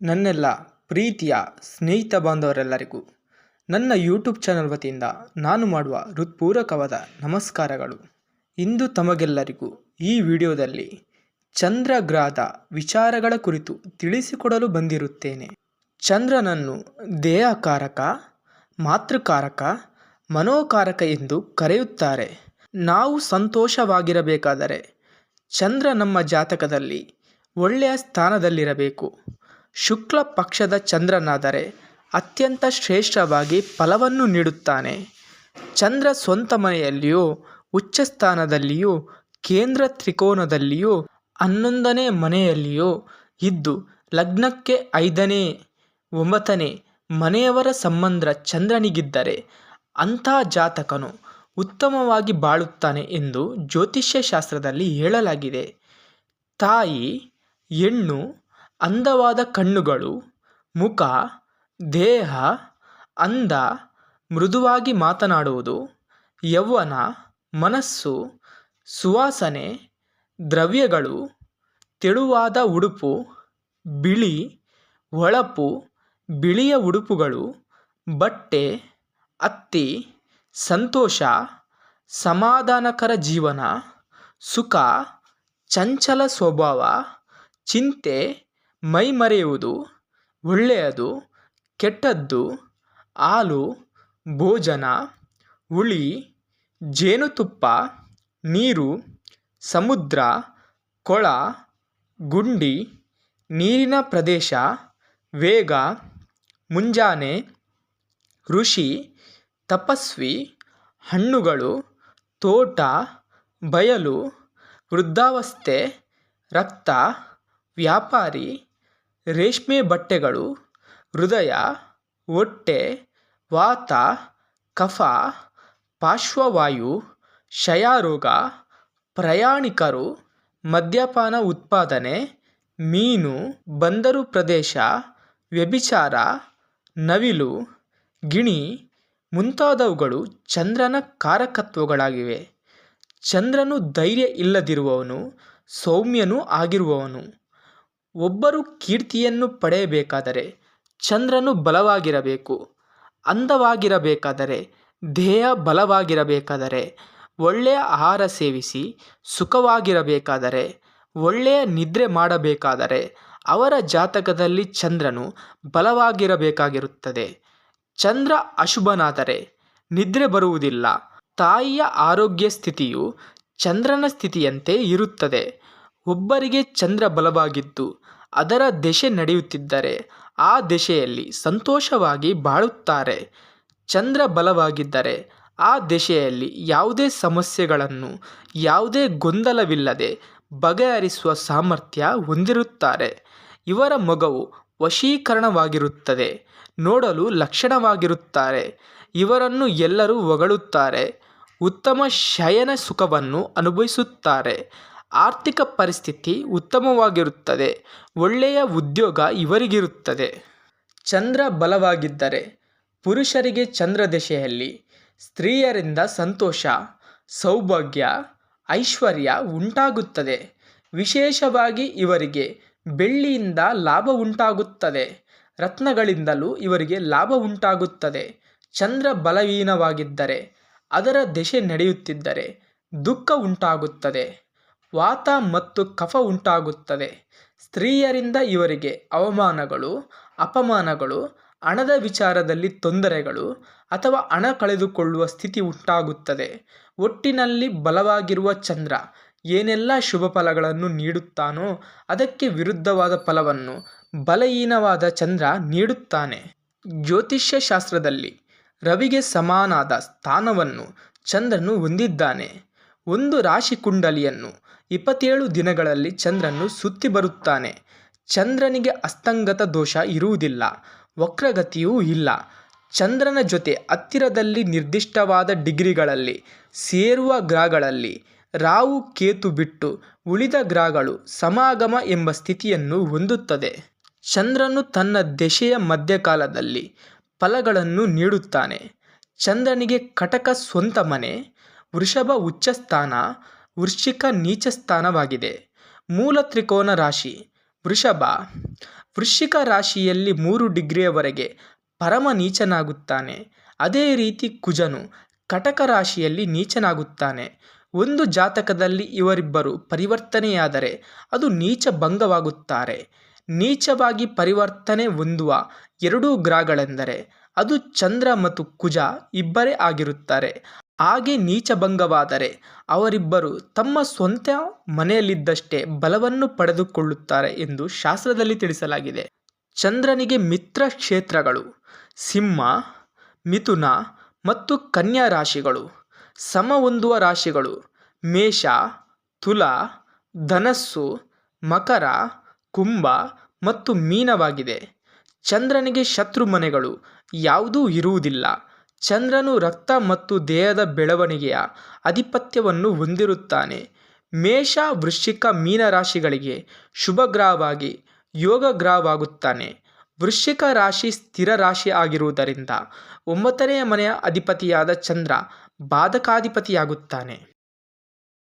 ನನ್ನೆಲ್ಲ ಪ್ರೀತಿಯ ಸ್ನೇಹಿತ ಬಾಂಧವರೆಲ್ಲರಿಗೂ ನನ್ನ ಯೂಟ್ಯೂಬ್ ಚಾನಲ್ ವತಿಯಿಂದ ನಾನು ಮಾಡುವ ಹೃತ್ಪೂರ್ವಕವಾದ ನಮಸ್ಕಾರಗಳು. ಇಂದು ತಮಗೆಲ್ಲರಿಗೂ ಈ ವಿಡಿಯೋದಲ್ಲಿ ಚಂದ್ರಗ್ರಹದ ವಿಚಾರಗಳ ಕುರಿತು ತಿಳಿಸಿಕೊಡಲು ಬಂದಿರುತ್ತೇನೆ. ಚಂದ್ರನನ್ನು ದೇಹಕಾರಕ, ಮಾತೃಕಾರಕ, ಮನೋಕಾರಕ ಎಂದು ಕರೆಯುತ್ತಾರೆ. ನಾವು ಸಂತೋಷವಾಗಿರಬೇಕಾದರೆ ಚಂದ್ರ ನಮ್ಮ ಜಾತಕದಲ್ಲಿ ಒಳ್ಳೆಯ ಸ್ಥಾನದಲ್ಲಿರಬೇಕು. ಶುಕ್ಲ ಪಕ್ಷದ ಚಂದ್ರನಾದರೆ ಅತ್ಯಂತ ಶ್ರೇಷ್ಠವಾಗಿ ಫಲವನ್ನು ನೀಡುತ್ತಾನೆ. ಚಂದ್ರ ಸ್ವಂತ ಮನೆಯಲ್ಲಿಯೂ, ಉಚ್ಚಸ್ಥಾನದಲ್ಲಿಯೂ, ಕೇಂದ್ರ ತ್ರಿಕೋನದಲ್ಲಿಯೂ, ಹನ್ನೊಂದನೇ ಮನೆಯಲ್ಲಿಯೂ ಇದ್ದು, ಲಗ್ನಕ್ಕೆ ಐದನೇ, ಒಂಬತ್ತನೇ ಮನೆಯವರ ಸಂಬಂಧ ಚಂದ್ರನಿಗಿದ್ದರೆ ಅಂಥ ಜಾತಕನು ಉತ್ತಮವಾಗಿ ಬಾಳುತ್ತಾನೆ ಎಂದು ಜ್ಯೋತಿಷ್ಯ ಶಾಸ್ತ್ರದಲ್ಲಿ ಹೇಳಲಾಗಿದೆ. ತಾಯಿ, ಹೆಣ್ಣು ಅಂದವಾದ ಕಣ್ಣುಗಳು, ಮುಖ, ದೇಹ, ಅಂದ, ಮೃದುವಾಗಿ ಮಾತನಾಡುವುದು, ಯೌವನ, ಮನಸ್ಸು, ಸುವಾಸನೆ, ದ್ರವ್ಯಗಳು, ತೆಳುವಾದ ಉಡುಪು, ಬಿಳಿ, ಹೊಳಪು, ಬಿಳಿಯ ಉಡುಪುಗಳು, ಬಟ್ಟೆ, ಅತ್ತಿ, ಸಂತೋಷ, ಸಮಾಧಾನಕರ ಜೀವನ, ಸುಖ, ಚಂಚಲ ಸ್ವಭಾವ, ಚಿಂತೆ ಮೈಮರೆಯುವುದು, ಒಳ್ಳೆಯದು, ಕೆಟ್ಟದ್ದು, ಹಾಲು, ಭೋಜನ, ಹುಳಿ, ಜೇನುತುಪ್ಪ, ನೀರು, ಸಮುದ್ರ, ಕೊಳ, ಗುಂಡಿ, ನೀರಿನ ಪ್ರದೇಶ, ವೇಗ, ಮುಂಜಾನೆ, ಋಷಿ, ತಪಸ್ವಿ, ಹಣ್ಣುಗಳು, ತೋಟ, ಬಯಲು, ವೃದ್ಧಾವಸ್ಥೆ, ರಕ್ತ, ವ್ಯಾಪಾರಿ ರೇಷ್ಮೆ ಬಟ್ಟೆಗಳು, ಹೃದಯ, ಹೊಟ್ಟೆ, ವಾತ, ಕಫ, ಪಾರ್ಶ್ವವಾಯು, ಕ್ಷಯಾರೋಗ, ಪ್ರಯಾಣಿಕರು, ಮದ್ಯಪಾನ ಉತ್ಪಾದನೆ, ಮೀನು, ಬಂದರು ಪ್ರದೇಶ, ವ್ಯಭಿಚಾರ, ನವಿಲು, ಗಿಣಿ ಮುಂತಾದವುಗಳು ಚಂದ್ರನ ಕಾರಕತ್ವಗಳಾಗಿವೆ. ಚಂದ್ರನು ಧೈರ್ಯ ಇಲ್ಲದಿರುವವನು, ಸೌಮ್ಯನೂ ಆಗಿರುವವನು. ಒಬ್ಬರು ಕೀರ್ತಿಯನ್ನು ಪಡೆಯಬೇಕಾದರೆ ಚಂದ್ರನು ಬಲವಾಗಿರಬೇಕು, ಅಂದವಾಗಿರಬೇಕಾದರೆ ದೇಹ ಬಲವಾಗಿರಬೇಕಾದರೆ, ಒಳ್ಳೆಯ ಆಹಾರ ಸೇವಿಸಿ ಸುಖವಾಗಿರಬೇಕಾದರೆ, ಒಳ್ಳೆಯ ನಿದ್ರೆ ಮಾಡಬೇಕಾದರೆ ಅವರ ಜಾತಕದಲ್ಲಿ ಚಂದ್ರನು ಬಲವಾಗಿರಬೇಕಾಗಿರುತ್ತದೆ. ಚಂದ್ರ ಅಶುಭನಾದರೆ ನಿದ್ರೆ ಬರುವುದಿಲ್ಲ, ತಾಯಿಯ ಆರೋಗ್ಯ ಸ್ಥಿತಿಯು ಚಂದ್ರನ ಸ್ಥಿತಿಯಂತೆ ಇರುತ್ತದೆ. ಒಬ್ಬರಿಗೆ ಚಂದ್ರ ಬಲವಾಗಿದ್ದು ಅದರ ದೆಶೆ ನಡೆಯುತ್ತಿದ್ದರೆ ಆ ದೆಶೆಯಲ್ಲಿ ಸಂತೋಷವಾಗಿ ಬಾಳುತ್ತಾರೆ. ಚಂದ್ರ ಬಲವಾಗಿದ್ದರೆ ಆ ದೆಶೆಯಲ್ಲಿ ಯಾವುದೇ ಸಮಸ್ಯೆಗಳನ್ನು, ಯಾವುದೇ ಗೊಂದಲವಿಲ್ಲದೆ ಬಗೆಹರಿಸುವ ಸಾಮರ್ಥ್ಯ ಹೊಂದಿರುತ್ತಾರೆ. ಇವರ ಮೊಗವು ವಶೀಕರಣವಾಗಿರುತ್ತದೆ, ನೋಡಲು ಲಕ್ಷಣವಾಗಿರುತ್ತಾರೆ. ಇವರನ್ನು ಎಲ್ಲರೂ ಹೊಗಳುತ್ತಾರೆ, ಉತ್ತಮ ಶಯನ ಸುಖವನ್ನು ಅನುಭವಿಸುತ್ತಾರೆ. ಆರ್ಥಿಕ ಪರಿಸ್ಥಿತಿ ಉತ್ತಮವಾಗಿರುತ್ತದೆ, ಒಳ್ಳೆಯ ಉದ್ಯೋಗ ಇವರಿಗಿರುತ್ತದೆ. ಚಂದ್ರ ಬಲವಾಗಿದ್ದರೆ ಪುರುಷರಿಗೆ ಚಂದ್ರ ದೆಸೆಯಲ್ಲಿ ಸ್ತ್ರೀಯರಿಂದ ಸಂತೋಷ, ಸೌಭಾಗ್ಯ, ಐಶ್ವರ್ಯ ಉಂಟಾಗುತ್ತದೆ. ವಿಶೇಷವಾಗಿ ಇವರಿಗೆ ಬೆಳ್ಳಿಯಿಂದ ಲಾಭ ಉಂಟಾಗುತ್ತದೆ, ರತ್ನಗಳಿಂದಲೂ ಇವರಿಗೆ ಲಾಭ ಉಂಟಾಗುತ್ತದೆ. ಚಂದ್ರ ಬಲವೀನವಾಗಿದ್ದರೆ ಅದರ ದೆಸೆ ನಡೆಯುತ್ತಿದ್ದರೆ ದುಃಖ ಉಂಟಾಗುತ್ತದೆ. ವಾತ ಮತ್ತು ಕಫ ಉಂಟಾಗುತ್ತದೆ ಸ್ತ್ರೀಯರಿಂದ ಇವರಿಗೆ ಅವಮಾನಗಳು, ಅಪಮಾನಗಳು, ಹಣದ ವಿಚಾರದಲ್ಲಿ ತೊಂದರೆಗಳು ಅಥವಾ ಹಣ ಕಳೆದುಕೊಳ್ಳುವ ಸ್ಥಿತಿ ಉಂಟಾಗುತ್ತದೆ. ಒಟ್ಟಿನಲ್ಲಿ ಬಲವಾಗಿರುವ ಚಂದ್ರ ಏನೆಲ್ಲ ಶುಭ ಫಲಗಳನ್ನು ನೀಡುತ್ತಾನೋ ಅದಕ್ಕೆ ವಿರುದ್ಧವಾದ ಫಲವನ್ನು ಬಲಹೀನವಾದ ಚಂದ್ರ ನೀಡುತ್ತಾನೆ. ಜ್ಯೋತಿಷ್ಯ ಶಾಸ್ತ್ರದಲ್ಲಿ ರವಿಗೆ ಸಮಾನಾದ ಸ್ಥಾನವನ್ನು ಚಂದ್ರನು ಹೊಂದಿದ್ದಾನೆ. ಒಂದು ರಾಶಿ ಕುಂಡಲಿಯನ್ನು ಇಪ್ಪತ್ತೇಳು ದಿನಗಳಲ್ಲಿ ಚಂದ್ರನು ಸುತ್ತಿ ಬರುತ್ತಾನೆ. ಚಂದ್ರನಿಗೆ ಅಸ್ತಂಗತ ದೋಷ ಇರುವುದಿಲ್ಲ, ವಕ್ರಗತಿಯೂ ಇಲ್ಲ. ಚಂದ್ರನ ಜೊತೆ ಹತ್ತಿರದಲ್ಲಿ ನಿರ್ದಿಷ್ಟವಾದ ಡಿಗ್ರಿಗಳಲ್ಲಿ, ಸೇರುವ ಗ್ರಹಗಳಲ್ಲಿ, ರಾಹು ಕೇತು ಬಿಟ್ಟು ಉಳಿದ ಗ್ರಹಗಳು ಸಮಾಗಮ ಎಂಬ ಸ್ಥಿತಿಯನ್ನು ಹೊಂದುತ್ತದೆ. ಚಂದ್ರನು ತನ್ನ ದೆಶೆಯ ಮಧ್ಯಕಾಲದಲ್ಲಿ ಫಲಗಳನ್ನು ನೀಡುತ್ತಾನೆ. ಚಂದ್ರನಿಗೆ ಕಟಕ ಸ್ವಂತ ಮನೆ, ವೃಷಭ ಉಚ್ಚಸ್ಥಾನ ವೃಶ್ಚಿಕ ನೀಚ ಸ್ಥಾನವಾಗಿದೆ. ಮೂಲ ತ್ರಿಕೋನ ರಾಶಿ, ವೃಷಭ. ವೃಶ್ಚಿಕ ರಾಶಿಯಲ್ಲಿ ಮೂರು ಡಿಗ್ರಿಯವರೆಗೆ ಪರಮ ನೀಚನಾಗುತ್ತಾನೆ. ಅದೇ ರೀತಿ ಕುಜನು ಕಟಕ ರಾಶಿಯಲ್ಲಿ ನೀಚನಾಗುತ್ತಾನೆ. ಒಂದು ಜಾತಕದಲ್ಲಿ ಇವರಿಬ್ಬರು ಪರಿವರ್ತನೆಯಾದರೆ ಅದು ನೀಚ ಭಂಗವಾಗುತ್ತಾರೆ. ನೀಚವಾಗಿ ಪರಿವರ್ತನೆ ಹೊಂದುವ ಎರಡೂ ಗ್ರಹಗಳೆಂದರೆ ಅದು ಚಂದ್ರ ಮತ್ತು ಕುಜ ಇಬ್ಬರೇ ಆಗಿರುತ್ತಾರೆ. ಹಾಗೆ ನೀಚಭಂಗವಾದರೆ ಅವರಿಬ್ಬರು ತಮ್ಮ ಸ್ವಂತ ಮನೆಯಲ್ಲಿದ್ದಷ್ಟೇ ಬಲವನ್ನು ಪಡೆದುಕೊಳ್ಳುತ್ತಾರೆ ಎಂದು ಶಾಸ್ತ್ರದಲ್ಲಿ ತಿಳಿಸಲಾಗಿದೆ. ಚಂದ್ರನಿಗೆ ಮಿತ್ರ ಕ್ಷೇತ್ರಗಳು ಸಿಂಹ, ಮಿಥುನ ಮತ್ತು ಕನ್ಯಾ ರಾಶಿಗಳು. ಸಮ ಹೊಂದುವ ರಾಶಿಗಳು ಮೇಷ, ತುಲಾ, ಧನಸ್ಸು, ಮಕರ, ಕುಂಭ ಮತ್ತು ಮೀನವಾಗಿದೆ. ಚಂದ್ರನಿಗೆ ಶತ್ರು ಮನೆಗಳು ಯಾವುದೂ ಇರುವುದಿಲ್ಲ. ಚಂದ್ರನು ರಕ್ತ ಮತ್ತು ದೇಹದ ಬೆಳವಣಿಗೆಯ ಆಧಿಪತ್ಯವನ್ನು ಹೊಂದಿರುತ್ತಾನೆ. ಮೇಷ ವೃಶ್ಚಿಕ ಮೀನ ರಾಶಿಗಳಿಗೆ ಶುಭ ಗ್ರಹವಾಗಿ ಯೋಗ ಗ್ರಹವಾಗುತ್ತಾನೆ ವೃಶ್ಚಿಕ ರಾಶಿ ಸ್ಥಿರ ರಾಶಿ ಆಗಿರುವುದರಿಂದ ಒಂಬತ್ತನೆಯ ಮನೆಯ ಅಧಿಪತಿಯಾದ ಚಂದ್ರ ಬಾಧಕಾಧಿಪತಿಯಾಗುತ್ತಾನೆ.